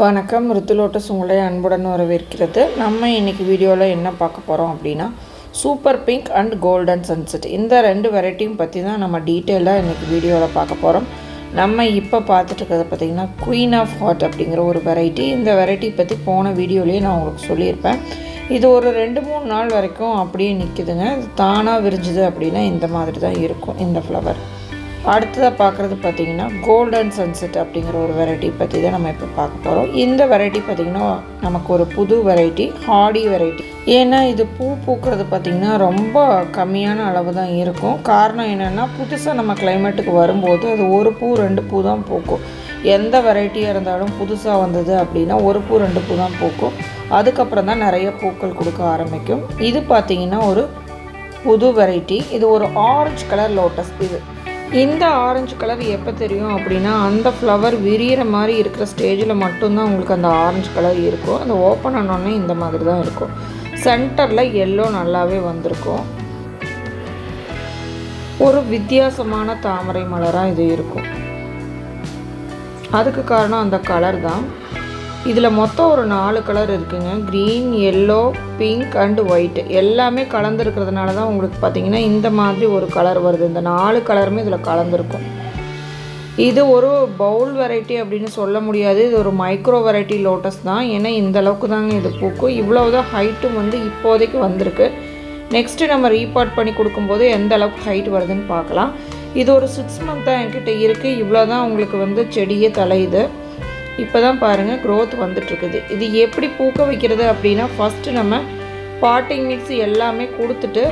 வணக்கம். ருத்துலோட்டஸ் உங்களை அன்புடன் வரவேற்கிறது. நம்ம இன்றைக்கி வீடியோவில் என்ன பார்க்க போகிறோம் அப்படின்னா super pink and golden sunset இந்த ரெண்டு வெரைட்டியும் பற்றி தான் நம்ம டீட்டெயிலாக இன்றைக்கி வீடியோவில் பார்க்க போகிறோம் நம்ம இப்போ பார்த்துட்டு இருக்கிறது பார்த்திங்கன்னா குயின் ஆஃப் ஹாட் அப்படிங்கிற ஒரு வெரைட்டி இந்த வெரைட்டி பற்றி போன வீடியோலேயே நான் உங்களுக்கு சொல்லியிருப்பேன். இது ஒரு ரெண்டு மூணு நாள் வரைக்கும் அப்படியே நிற்குதுங்க தானாக விரிஞ்சுது அப்படின்னா இந்த மாதிரி தான் இருக்கும் இந்த ஃப்ளவர் அடுத்ததாக பார்க்குறது பார்த்திங்கன்னா கோல்டன் சன்செட் அப்படிங்கிற ஒரு வெரைட்டி பற்றி தான் நம்ம இப்போ பார்க்க போகிறோம் இந்த வெரைட்டி பார்த்திங்கன்னா நமக்கு ஒரு புது வெரைட்டி ஹாடி வெரைட்டி ஏன்னா இது பூ பூக்கிறது பார்த்திங்கன்னா ரொம்ப கம்மியான அளவு தான் இருக்கும். காரணம் என்னென்னா புதுசாக நம்ம கிளைமேட்டுக்கு வரும்போது அது ஒரு பூ ரெண்டு பூ தான் பூக்கும். எந்த வெரைட்டியாக இருந்தாலும் புதுசாக வந்தது அப்படின்னா ஒரு பூ ரெண்டு பூ தான் பூக்கும். அதுக்கப்புறம் தான் நிறைய பூக்கள் கொடுக்க ஆரம்பிக்கும். இது பார்த்திங்கன்னா ஒரு புது வெரைட்டி இது ஒரு ஆரஞ்சு கலர் லோட்டஸ் இது இந்த ஆரஞ்சு கலர் எப்போ தெரியும் அப்படின்னா அந்த ஃப்ளவர் விரியிற மாதிரி இருக்கிற ஸ்டேஜில் மட்டும்தான் உங்களுக்கு அந்த ஆரஞ்சு கலர் இருக்கும். அந்த ஓப்பன் ஆனோடனே இந்த மாதிரி தான் இருக்கும் சென்டரில் எல்லோ நல்லாவே வந்திருக்கும். ஒரு வித்தியாசமான தாமரை மலராக இது இருக்கும். அதுக்கு காரணம் அந்த கலர் தான். இதில் மொத்தம் ஒரு நாலு கலர் இருக்குங்க. Green yellow pink and white எல்லாமே கலந்துருக்கிறதுனால தான் உங்களுக்கு பார்த்தீங்கன்னா இந்த மாதிரி ஒரு கலர் வருது. இந்த நாலு கலருமே இதில் கலந்துருக்கும். இது ஒரு பவுல் வெரைட்டி அப்படின்னு சொல்ல முடியாது. இது ஒரு மைக்ரோ வெரைட்டி லோட்டஸ் தான். ஏன்னா இந்த அளவுக்கு தாங்க இது பூக்கும். இவ்வளவு தான் ஹைட்டும் வந்து இப்போதைக்கு வந்திருக்கு. நெக்ஸ்ட்டு நம்ம ரீபார்ட் பண்ணி கொடுக்கும்போது எந்த அளவுக்கு ஹைட் வருதுன்னு பார்க்கலாம். இது ஒரு சிக்ஸ் மந்த் தான் என்கிட்ட இருக்குது இவ்வளோ தான் உங்களுக்கு வந்து செடியே தலையுது இப்போ தான் பாருங்கள் க்ரோத் வந்துட்டுருக்குது. இது எப்படி பூக்க வைக்கிறது அப்படின்னா ஃபஸ்ட்டு நம்ம பாட்டிங் மிக்ஸ் எல்லாமே கொடுத்துட்டு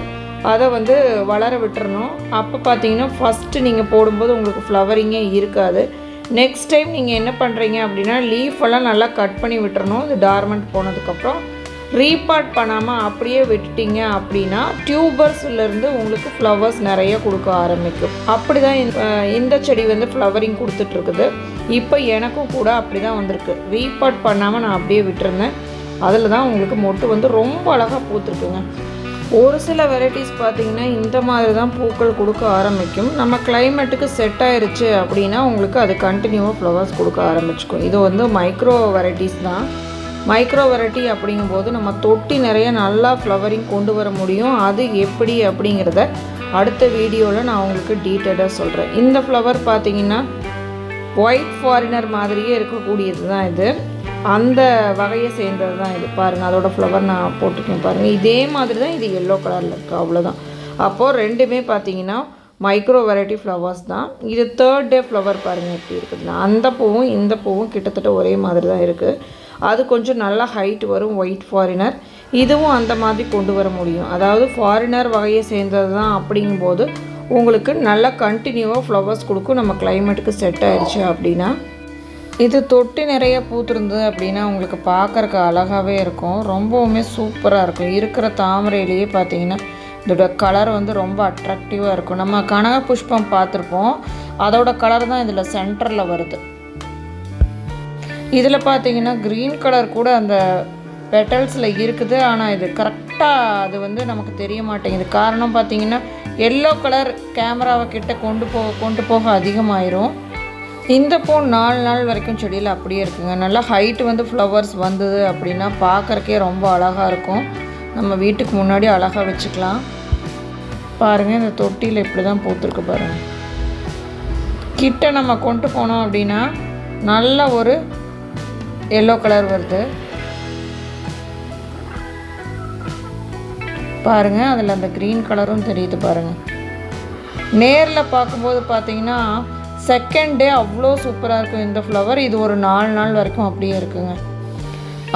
அதை வந்து வளர விட்டுறணும். அப்போ பார்த்தீங்கன்னா ஃபஸ்ட்டு நீங்கள் போடும்போது உங்களுக்கு ஃப்ளவரிங்கே இருக்காது. நெக்ஸ்ட் டைம் நீங்கள் என்ன பண்ணுறீங்க அப்படின்னா லீஃப் எல்லாம் நல்லா கட் பண்ணி விட்டுறணும். இது டார்மெண்ட் போனதுக்கப்புறம் ரீபார்ட் பண்ணாமல் அப்படியே விட்டுட்டீங்க அப்படின்னா டியூபர்ஸ்லேருந்து உங்களுக்கு ஃப்ளவர்ஸ் நிறைய கொடுக்க ஆரம்பிக்கும். அப்படி தான் இந்த செடி வந்து ஃப்ளவரிங் கொடுத்துட்ருக்குது இப்போ எனக்கும் கூட அப்படி தான் வந்திருக்கு. ரீபார்ட் பண்ணாமல் நான் அப்படியே விட்டுருந்தேன். அதில் தான் உங்களுக்கு மொட்டு வந்து ரொம்ப அழகாக பூத்துருக்குங்க. ஒரு சில வெரைட்டிஸ் பார்த்திங்கன்னா இந்த மாதிரி தான் பூக்கள் கொடுக்க ஆரம்பிக்கும். நம்ம கிளைமேட்டுக்கு செட் ஆயிருச்சு அப்படின்னா உங்களுக்கு அது கண்டினியூவாக ஃப்ளவர்ஸ் கொடுக்க ஆரம்பிச்சுக்கும். இது வந்து மைக்ரோ வெரைட்டிஸ் தான். மைக்ரோ வெரைட்டி அப்படிங்கும்போது நம்ம தொட்டி நிறைய நல்லா ஃப்ளவரிங் கொண்டு வர முடியும். அது எப்படி அப்படிங்கிறத அடுத்த வீடியோவில் நான் உங்களுக்கு டீட்டெயிலாக சொல்கிறேன் இந்த ஃப்ளவர் பார்த்தீங்கன்னா ஒயிட் ஃபாரினர் மாதிரியே இருக்கக்கூடியது தான் இது. அந்த வகையை சேர்ந்தது தான் இது. பாருங்கள் அதோடய ஃப்ளவர் நான் போட்டிருக்கேன் பாருங்கள் இதே மாதிரி தான் இது எல்லோ கலரில் இருக்குது அவ்வளோதான் அப்போது ரெண்டுமே பார்த்தீங்கன்னா மைக்ரோ வெரைட்டி ஃப்ளவர்ஸ் தான். இது தேர்ட் டே ஃப்ளவர் பாருங்கள் எப்படி இருக்குதுன்னா அந்த பூவும் இந்த பூவும் கிட்டத்தட்ட ஒரே மாதிரி தான் இருக்குது அது கொஞ்சம் நல்லா ஹைட் வரும் ஒயிட் ஃபாரினர் இதுவும் அந்த மாதிரி கொண்டு வர முடியும். அதாவது ஃபாரினர் வகையை சேர்ந்தது தான் அப்படிங்கும்போது உங்களுக்கு நல்லா கண்டினியூவாக ஃப்ளவர்ஸ் கொடுக்கும். நம்ம கிளைமேட்டுக்கு செட் ஆயிடுச்சு அப்படின்னா. இது தொட்டி நிறைய பூத்துருந்தது அப்படின்னா உங்களுக்கு பார்க்குறக்கு அழகாகவே இருக்கும். ரொம்பவுமே சூப்பராக இருக்கும். இருக்கிற தாமரையிலேயே பார்த்தீங்கன்னா இதோட கலர் வந்து ரொம்ப அட்ராக்டிவாக இருக்கும். நம்ம கனக புஷ்பம் பார்த்துருப்போம். அதோட கலர் தான் இதில் சென்டரில் வருது. இதில் பார்த்தீங்கன்னா க்ரீன் கலர் கூட அந்த பெட்டல்ஸில் இருக்குது. ஆனால் இது கரெக்டாக அது வந்து நமக்கு தெரிய மாட்டேங்குது. காரணம் பார்த்தீங்கன்னா எல்லோ கலர் கேமராவை கிட்ட கொண்டு போக கொண்டு போக அதிகமாயிரும். இந்த பூ நாலு நாள் வரைக்கும் செடியில் அப்படியே இருக்குங்க. நல்லா ஹைட்டு வந்து ஃப்ளவர்ஸ் வந்தது அப்படின்னா பார்க்குறக்கே ரொம்ப அழகாக இருக்கும். நம்ம வீட்டுக்கு முன்னாடி அழகாக வச்சுக்கலாம். பாருங்கள் இந்த தொட்டியில் இப்படி தான் பூத்துருக்கு பாருங்கள் கிட்ட நம்ம கொண்டு போனோம் அப்படின்னா நல்ல ஒரு எல்லோ கலர் வருது. பாருங்கள் அதில் அந்த க்ரீன் கலரும் தெரியுது பாருங்கள் நேரில் பார்க்கும்போது பார்த்தீங்கன்னா செகண்ட் டே அவ்வளோ சூப்பராக இருக்கும் இந்த ஃப்ளவர் இது ஒரு நாலு நாள் வரைக்கும் அப்படியே இருக்குங்க.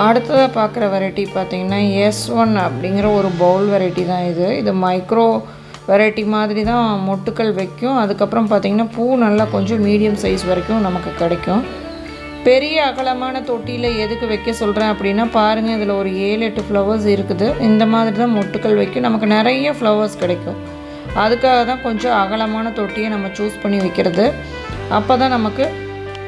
அடுத்ததாக பார்க்குற வெரைட்டி பார்த்திங்கன்னா எஸ் ஒன் அப்படிங்கிற ஒரு பவுல் வெரைட்டி தான் இது. இது மைக்ரோ வெரைட்டி மாதிரி தான் மொட்டுக்கள் வைக்கும். அதுக்கப்புறம் பார்த்திங்கன்னா பூ நல்லா கொஞ்சம் மீடியம் சைஸ் வரைக்கும் நமக்கு கிடைக்கும். பெரிய அகலமான தொட்டியில் எதுக்கு வைக்க சொல்கிறேன் அப்படின்னா பாருங்கள் இதில் ஒரு ஏழு எட்டு ஃப்ளவர்ஸ் இருக்குது. இந்த மாதிரி தான் மொட்டுக்கள் வைக்கும். நமக்கு நிறைய ஃப்ளவர்ஸ் கிடைக்கும். அதுக்காக தான் கொஞ்சம் அகலமான தொட்டியை நம்ம சூஸ் பண்ணி வைக்கிறது. அப்போ தான் நமக்கு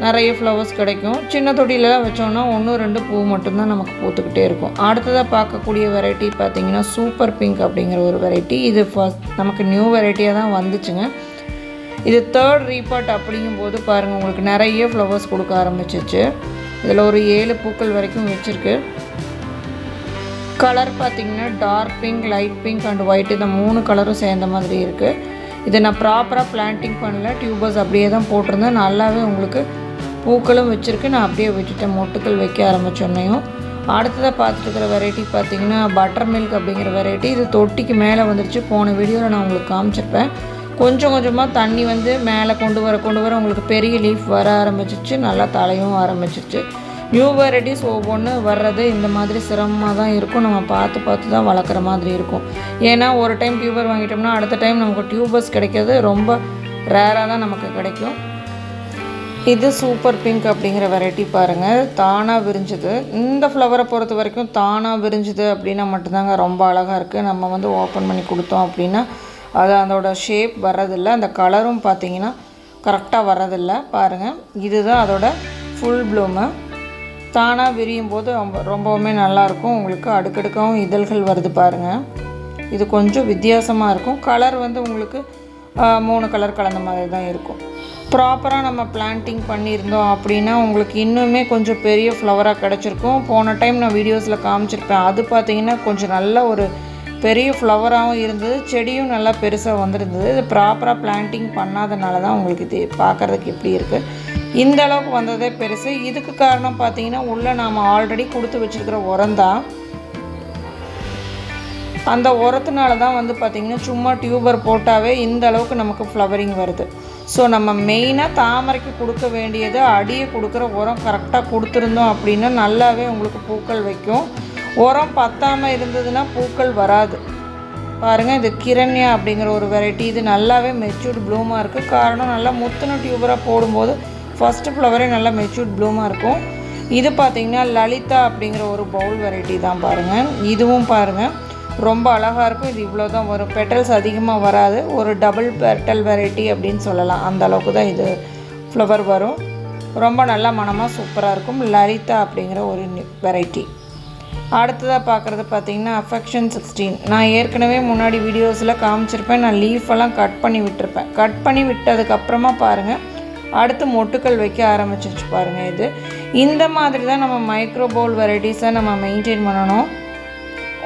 நிறைய ஃப்ளவர்ஸ் கிடைக்கும். சின்ன தொட்டிலலாம் வச்சோன்னா ஒன்று ரெண்டு பூ மட்டும்தான் நமக்கு பூத்துக்கிட்டே இருக்கும். அடுத்ததாக பார்க்கக்கூடிய வெரைட்டி பார்த்திங்கன்னா சூப்பர் பிங்க் அப்படிங்கிற ஒரு வெரைட்டி இது ஃபஸ்ட் நமக்கு நியூ வெரைட்டியாக தான் வந்துச்சுங்க. இது தேர்ட் ரீபார்ட் அப்படிங்கும்போது பாருங்கள் உங்களுக்கு நிறைய ஃப்ளவர்ஸ் கொடுக்க ஆரம்பிச்சிச்சு. இதில் ஒரு ஏழு பூக்கள் வரைக்கும் வச்சுருக்கு. கலர் பார்த்திங்கன்னா dark pink light pink and white இந்த மூணு கலரும் சேர்ந்த மாதிரி இருக்குது இதை நான் ப்ராப்பராக பிளான்டிங் பண்ணல. டியூபர்ஸ் அப்படியே தான் போட்டிருந்தேன். நல்லாவே உங்களுக்கு பூக்களும் வச்சுருக்கு. நான் அப்படியே விட்டுட்டேன். மொட்டுக்கள் வைக்க ஆரம்பிச்சோன்னையும். அடுத்ததாக பார்த்துட்டு இருக்கிற வெரைட்டி பார்த்திங்கன்னா பட்டர் மில்க் அப்படிங்கிற வெரைட்டி இது தொட்டிக்கு மேலே வந்துருச்சு. போன வீடியோவில் நான் உங்களுக்கு காமிச்சிருப்பேன். கொஞ்சம் கொஞ்சமாக தண்ணி வந்து மேலே கொண்டு வர கொண்டு வர உங்களுக்கு பெரிய லீஃப் வர ஆரம்பிச்சிச்சு நல்லா தலையும் ஆரம்பிச்சிச்சு நியூ வெரைட்டிஸ் ஒவ்வொன்று வர்றது இந்த மாதிரி சிரமமாக தான் இருக்கும். நம்ம பார்த்து பார்த்து தான் வளர்க்குற மாதிரி இருக்கும். ஏன்னா ஒரு டைம் டியூபர் வாங்கிட்டோம்னா அடுத்த டைம் நமக்கு டியூபர்ஸ் கிடைக்கிறது ரொம்ப ரேராக தான் நமக்கு கிடைக்கும். இது சூப்பர் பிங்க் அப்படிங்கிற வெரைட்டி பாருங்கள் தானாக விரிஞ்சுது. இந்த ஃப்ளவரை பொறுத்த வரைக்கும் தானாக விரிஞ்சுது அப்படின்னா மட்டும்தாங்க ரொம்ப அழகாக இருக்குது நம்ம வந்து ஓப்பன் பண்ணி கொடுத்தோம் அப்படின்னா அது அதோட ஷேப் வர்றதில்ல. அந்த கலரும் பார்த்தீங்கன்னா கரெக்டாக வர்றதில்ல. பாருங்கள் இதுதான் அதோட ஃபுல் ப்ளூமு தானாக விரியும் போது ரொம்ப ரொம்பவுமே நல்லாயிருக்கும் உங்களுக்கு அடுக்கடுக்காகவும் இதழ்கள் வருது பாருங்கள் இது கொஞ்சம் வித்தியாசமாக இருக்கும். கலர் வந்து உங்களுக்கு மூணு கலர் கலந்த மாதிரி தான் இருக்கும். ப்ராப்பராக நம்ம பிளான்டிங் பண்ணியிருந்தோம் அப்படின்னா உங்களுக்கு இன்னுமே கொஞ்சம் பெரிய ஃப்ளவராக கிடச்சிருக்கும். போன டைம் நான் வீடியோஸில் காமிச்சிருப்பேன். அது பார்த்தீங்கன்னா கொஞ்சம் நல்ல ஒரு பெரிய ஃப்ளவராகவும் இருந்தது. செடியும் நல்லா பெருசாக வந்திருந்தது. இது ப்ராப்பராக பிளான்டிங் பண்ணாதனால தான் உங்களுக்கு இது பார்க்குறதுக்கு இப்படி இருக்குது இந்த அளவுக்கு வந்ததே பெருசு. இதுக்கு காரணம் பார்த்தீங்கன்னா உள்ளே நாம் ஆல்ரெடி கொடுத்து வச்சுருக்கிற உரம் தான். அந்த உரத்தினால தான் வந்து பார்த்திங்கன்னா சும்மா டியூபர் போட்டாவே இந்த அளவுக்கு நமக்கு ஃப்ளவரிங் வருது. ஸோ நம்ம மெயினாக தாமரைக்கு கொடுக்க வேண்டியது அடியை கொடுக்குற உரம் கரெக்டாக கொடுத்துருந்தோம் அப்படின்னா நல்லாவே உங்களுக்கு பூக்கள் வைக்கும். உரம் பத்தாமல் இருந்ததுன்னா பூக்கள் வராது. பாருங்கள் இது கிரண்யா அப்படிங்கிற ஒரு வெரைட்டி இது நல்லாவே மெச்சூர்ட் ப்ளூமாக இருக்குது காரணம் நல்லா முத்துன டியூபராக போடும்போது ஃபஸ்ட்டு ஃப்ளவரே நல்லா மெச்சூர்ட் ப்ளூமாக இருக்கும். இது பார்த்தீங்கன்னா லலிதா அப்படிங்கிற ஒரு பவுல் வெரைட்டி தான் பாருங்கள் இதுவும் பாருங்கள் ரொம்ப அழகாக இருக்கும். இது இவ்வளோ தான் வரும். பெட்டல்ஸ் அதிகமாக வராது. ஒரு டபுள் பெட்டல் வெரைட்டி அப்படின்னு சொல்லலாம். அந்த அளவுக்கு தான் இது ஃப்ளவர் வரும். ரொம்ப நல்லா மனமாக சூப்பராக இருக்கும். லலிதா அப்படிங்கிற ஒரு வெரைட்டி. அடுத்ததாக பார்க்குறது பார்த்திங்கன்னா அஃபெக்ஷன் சிக்ஸ்டீன் நான் ஏற்கனவே முன்னாடி வீடியோஸில் காமிச்சிருப்பேன். நான் லீஃப் எல்லாம் கட் பண்ணி விட்டுருப்பேன். கட் பண்ணி விட்டதுக்கப்புறமா பாருங்கள் அடுத்து மொட்டுக்கள் வைக்க ஆரம்பிச்சிருச்சு பாருங்கள் இது. இந்த மாதிரி தான் நம்ம மைக்ரோ பவுல் வெரைட்டிஸை நம்ம மெயின்டைன் பண்ணணும்.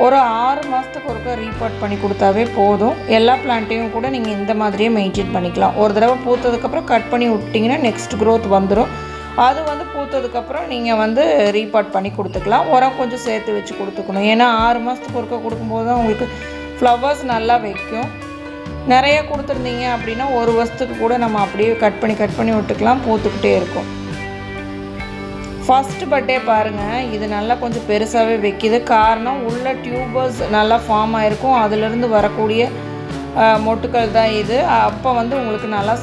ஒரு ஆறு மாதத்துக்கு ஒருக்கா ரீபாட் பண்ணி கொடுத்தாவே போதும். எல்லா பிளான்ட்டையும் கூட நீங்கள் இந்த மாதிரியே மெயின்டைன் பண்ணிக்கலாம். ஒரு தடவை பூத்ததுக்கப்புறம் கட் பண்ணி விட்டிங்கன்னா நெக்ஸ்ட் க்ரோத் வந்துடும் அது வந்து பூத்ததுக்கப்புறம் நீங்கள் வந்து ரீபாட் பண்ணி கொடுத்துக்கலாம். உரம் கொஞ்சம் சேர்த்து வச்சு கொடுத்துக்கணும். ஏன்னா ஆறு மாதத்துக்கு ஒருக்கா கொடுக்கும்போது தான் உங்களுக்கு ஃப்ளவர்ஸ் நல்லா வைக்கும். நிறைய கொடுத்துருந்தீங்க அப்படின்னா ஒரு வருஷத்துக்கு கூட நம்ம அப்படியே கட் பண்ணி கட் பண்ணி விட்டுக்கலாம். பூத்துக்கிட்டே இருக்கும். ஃபஸ்ட்டு பட்டே பாருங்கள் இது நல்லா கொஞ்சம் பெருசாகவே வைக்கிது. காரணம் உள்ள டியூபர்ஸ் நல்லா ஃபார்ம் ஆகிருக்கும் அதுலேருந்து வரக்கூடிய மொட்டுக்கள் தான் இது. அப்போ வந்து உங்களுக்கு நல்லா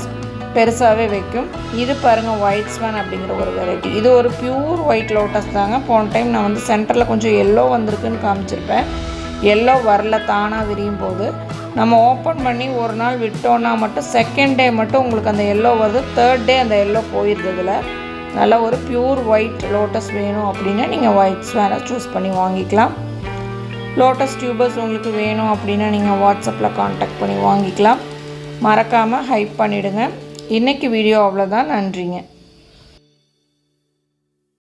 பெருசாகவே வைக்கும். இது பாருங்கள் ஒயிட் ஸ்வான் அப்படிங்கிற ஒரு வெரைட்டி இது ஒரு பியூர் ஒயிட் லோட்டஸ் தாங்க. போன டைம் நான் வந்து சென்டரில் கொஞ்சம் எல்லோ வந்திருக்குன்னு காமிச்சிருப்பேன். எல்லோ வரல தானாக விரியும் போது. நம்ம ஓப்பன் பண்ணி ஒரு நாள் விட்டோன்னா மட்டும் செகண்ட் டே மட்டும் உங்களுக்கு அந்த எல்லோ வருது. தேர்ட் டே அந்த எல்லோ போயிடுது இதில். நல்ல ஒரு பியூர் ஒயிட் லோட்டஸ் வேணும் அப்படின்னா நீங்கள் ஒயிட் ஸ்வேனை சூஸ் பண்ணி வாங்கிக்கலாம். லோட்டஸ் டியூபர்ஸ் உங்களுக்கு வேணும் அப்படின்னா நீங்கள் வாட்ஸ்அப்பில் காண்டாக்ட் பண்ணி வாங்கிக்கலாம். மறக்காமல் ஹைப் பண்ணிவிடுங்க இன்றைக்கி வீடியோ அவ்வளோதான் நன்றிங்க.